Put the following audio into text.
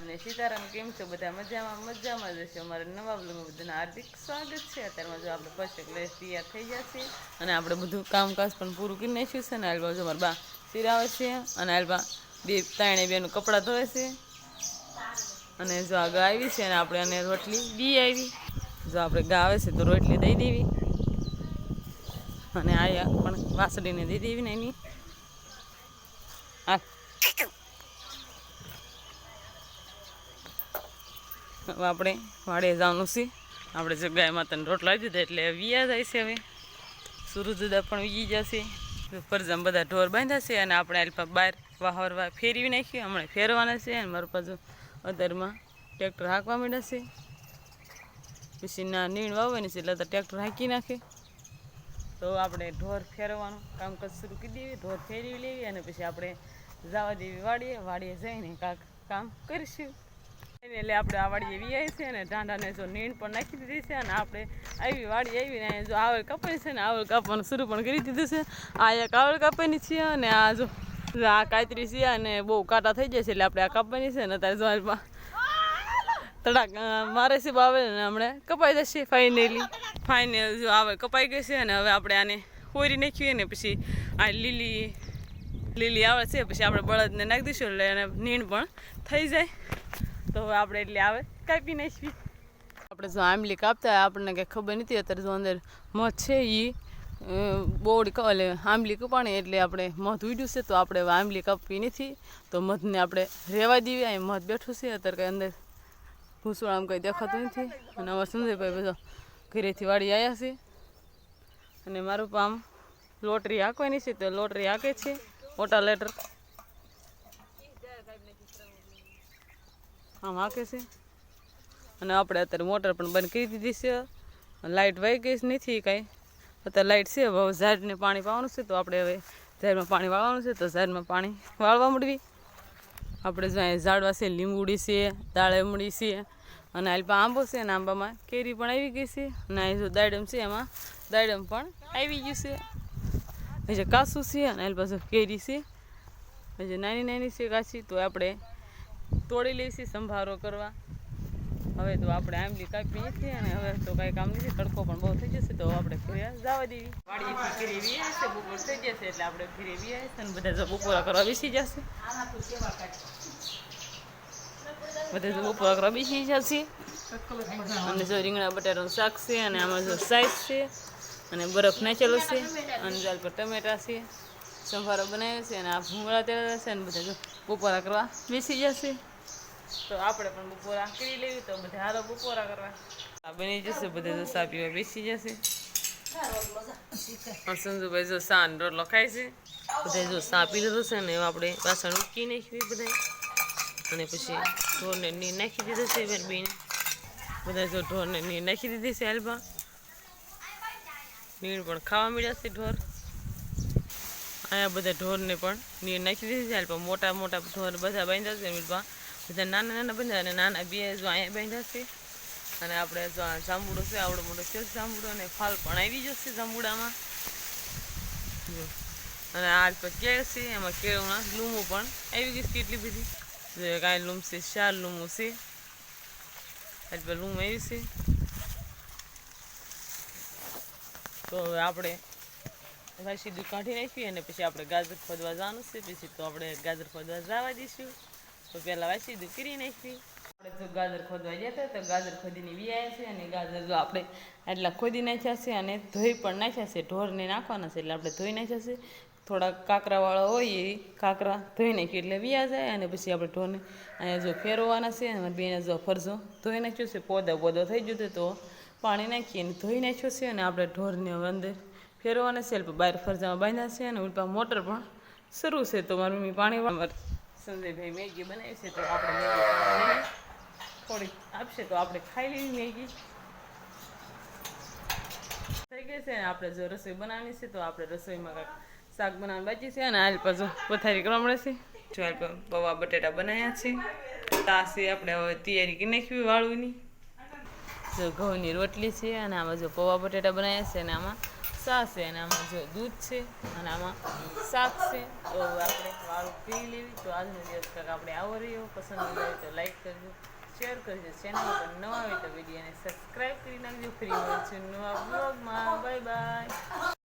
રામ સીતારામ કેમ છો? બધા મજામાં? મજામાં જ હશે. અમારા નવા બ્લોગમાં બધાને હાર્દિક સ્વાગત છે. અત્યારમાં જો આપણે ફર્સ્ટ ક્લેશ તૈયાર થઈ જશે અને આપણે બધું કામકાજ પણ પૂરું કરી નાખ્યું છે અને હાલ બાજુ અમારા બા સિરાવે છે અને હાલ બા ત્રણે બેનું કપડાં ધોવે છે. અને જો આ ગા આવી છે અને આપણે અને રોટલી બી આવી. જો આપણે ગા આવે છે તો રોટલી દઈ દેવી. અને આ પણ વાસળીને દઈ દેવી ને એની. હા આપણે વાડે જવાનું છે. આપણે જગ્યાએ ગાય માતાને રોટલા આવી દીધા એટલે વિયા જાય છે હવે. સુરજદા પણ વીજી જશે ફરજામ બધા ઢોર બાંધ્યા છે અને આપણે આલ્પા બહાર વાહરવા ફેરવી નાખ્યું. હમણાં ફેરવાના છે અને મારા પાછું અદરમાં ટ્રેક્ટર હાંકવા માંડ્યા છે. પછી ના નીણ વાવવાની છે એટલે તો ટ્રેક્ટર હાંકી નાખે. તો આપણે ઢોર ફેરવવાનું કામકાજ શરૂ કરી દેવી, ઢોર ફેરવી લેવી અને પછી આપણે જવા દેવી વાડીએ. વાડીએ જઈને કાંક કામ કરીશું. એટલે આપણે આ વાડી એવી આવી છે અને ઢાંઢાને જો નીણ પણ નાખી દીધી છે અને આપણે આવી વાડી આવીને જો આવળ કપાઈ છે ને આવળ કાપવાનું શરૂ પણ કરી દીધું છે. આ એક આવળ કાપવાની છે અને આ જો જો આ કાતરી છે અને બહુ કાંટા થઈ જાય છે એટલે આપણે આ કાપવાની છે ને અત્યારે જો તડાક મારે છે આવે ને હમણાં કપાઈ જશે ફાઇનલી ફાઇનલ જો આવે કપાઈ ગઈ છે અને હવે આપણે આને કોરી નાખીએ ને પછી આ લીલી લીલી આવે છે, પછી આપણે બળદને નાખી દઈશું એટલે એને નીણ પણ થઈ જાય. તો આપણે એટલે આવે કાપી નાખવી આપણે જો આંબલી કાપતા આપણને કંઈ ખબર નથી અત્યારે જો અંદર મધ છે એ બોડી એટલે આંબલી કપાણી એટલે આપણે મધ ઉડ્યું છે, તો આપણે આંબલી કાપવી નથી. તો મધને આપણે રહેવા દઈએ અહીં મધ બેઠું છે, અત્યારે કંઈ અંદર ભૂસુળ આમ કંઈ દેખાતું નથી. અને અમારા સંજયભાઈ બધા ઘરેથી વાળી આવ્યા છે. અને મારું પામ લોટરી હાંકવાની છે, તો લોટરી હાંકે છે મોટા લેટર. આમ હાકે છે. અને આપણે અત્યારે મોટર પણ બંધ કરી દીધી છે. લાઇટ વહી ગઈ નથી કાંઈ. અત્યારે લાઇટ છે, હવે ઝાડને પાણી પાવાનું છે, તો આપણે હવે ઝાડમાં પાણી વાળવાનું છે, તો ઝાડમાં પાણી વાળવા મળવી આપણે જ્યાં ઝાડવા છે, લીંબુડી છે, દાળમડી છે, અને આલપા આંબો છે, અને આંબામાં કેરી પણ આવી ગઈ છે. અને અહીં જો દાડમ છે, એમાં દાડમ પણ આવી ગયું છે. હજી કાસું છે, અને આલ જો કેરી છે. હજી નાની નાની છે કાચી, તો આપણે તોડી લઈશું સંભારો કરવા. હવે તો આપણે આંબલી કાપી છીએ અને હવે તો કાંઈ કામ નથી, તડકો પણ બહુ થઈ જશે તો આપણે ઘરે જવા દેવી. વાડીએથી ઘરે વી છે, બપોર થઈ જશે એટલે આપણે ઘરે વી છે અને બધા બપોરા કરવા બેસી જશે. બધા જો બપોરા કરવા બેસી જશે. અને જો રીંગણા બટાટાનું શાક છે અને આમાં જો સાઈઝ છે અને બરફ નાખેલો છે અને જાલ પર ટમેટા છે. સંભારો બનાવ્યો છે અને આ ભૂંગળા તેલ છે અને બધા જો બપોરા કરવા? બેસી જશે. તો આપણે પણ બપોરા કરી લેવી તો બધા હાલો બપોરા કરવા. આ બની જશે બધે જો સા પીવા બેસી જશે. સંજુભાઈ જો સા ને રોટલો ખાય છે. બધા જો સા પી લીધો છે ને આપણે વાસણ ઉકી નાખવી બધા અને પછી ઢોરને નીર નાખી દીધો છે બેને બધા જો ઢોરને નીર નાખી દીધી છે હાલમાં. નીર પણ ખાવા મળ્યા છે ઢોર. અહીંયા બધા ઢોરને પણ નીર નાખી દીધી છે. પણ મોટા મોટા ઢોર બધા બાંધ્યા છે મીઠમાં બધા નાના નાના બાંધ્યા અને નાના બે જો અહીંયા બાંધ્યા છે. અને આપણે જો જાંબુડો છે, આવડો મોટો છે જાંબુડો અને ફાલ પણ આવી જશે જાંબુડામાં. અને આ પર કેળ છે, એમાં કેળના લૂમો પણ આવી ગઈ કેટલી બધી. કાંઈ લૂમ છે, ચાર લૂમો છે. આજ પર લૂમ આવી છે. તો હવે આપણે ભાઈ સીધું કાઢી નાખ્યું અને પછી આપણે ગાજર ખોદવા જવાનું છે. પછી તો આપણે ગાજર ખોદવા જવા દઈશું. તો પહેલાં ભાઈ સીધું કરી નાખી આપણે જો ગાજર ખોદવા ગયા હતા, તો ગાજર ખોદીને વી આવ્યા છે અને ગાજર જો આપણે એટલા ખોદી નાખ્યા છે અને ધોઈ પણ નાખ્યા છે. ઢોરને નાખવાના છે એટલે આપણે ધોઈ નાખ્યા છે. થોડા કાંકરાવાળા હોય એ કાંકરા ધોઈ નાખ્યું એટલે વ્યા જાય અને પછી આપણે ઢોરને અહીંયા જો ફેરવવાના છે અને બેને જો ફરજો ધોઈ નાખ્યું છે. પોદો પોદો થઈ ગયો તો પાણી નાખી અને ધોઈ નાખ્યો છે અને આપણે ઢોરને અંદર છે એટલે બહાર ફરજામાં બાંધ્યા છે અને ઉલપા મોટર પણ શરૂ છે. તો મારી મમ્મી પાણી સંજયભાઈ મેગી બનાવી છે, તો આપણે થોડીક આપશે તો આપણે ખાઈ લેવી મેગી. થઈ ગઈ છે આપણે જો રસોઈ બનાવવાની છે, તો આપણે રસોઈમાં કાંઈક શાક બનાવવાનું બાકી છે અને આલ પાછું પથારી કરવા મળે છે. જો પા- પૌવા, બટેટા બનાવ્યા છે. તાસી આપણે હવે તૈયારી કરી નાખવી વાળુની. જો ઘઉંની રોટલી છે અને આમાં જો પૌવા, બટેટા બનાવ્યા છે અને આમાં સા છે અને આમાં જો દૂધ છે અને આમાં શાક છે તો આપણે વાળું પી લેવી. તો આજનો દિવસ કાંઈક આપણે આવો રહ્યો. પસંદ આવે તો લાઈક કરજો શેર કરજો. ચેનલ પર નવા આવે તો વિડીયોને સબસ્ક્રાઈબ કરી નાખજો. ફ્રી મળશે નવા બ્લોગમાં બાય બાય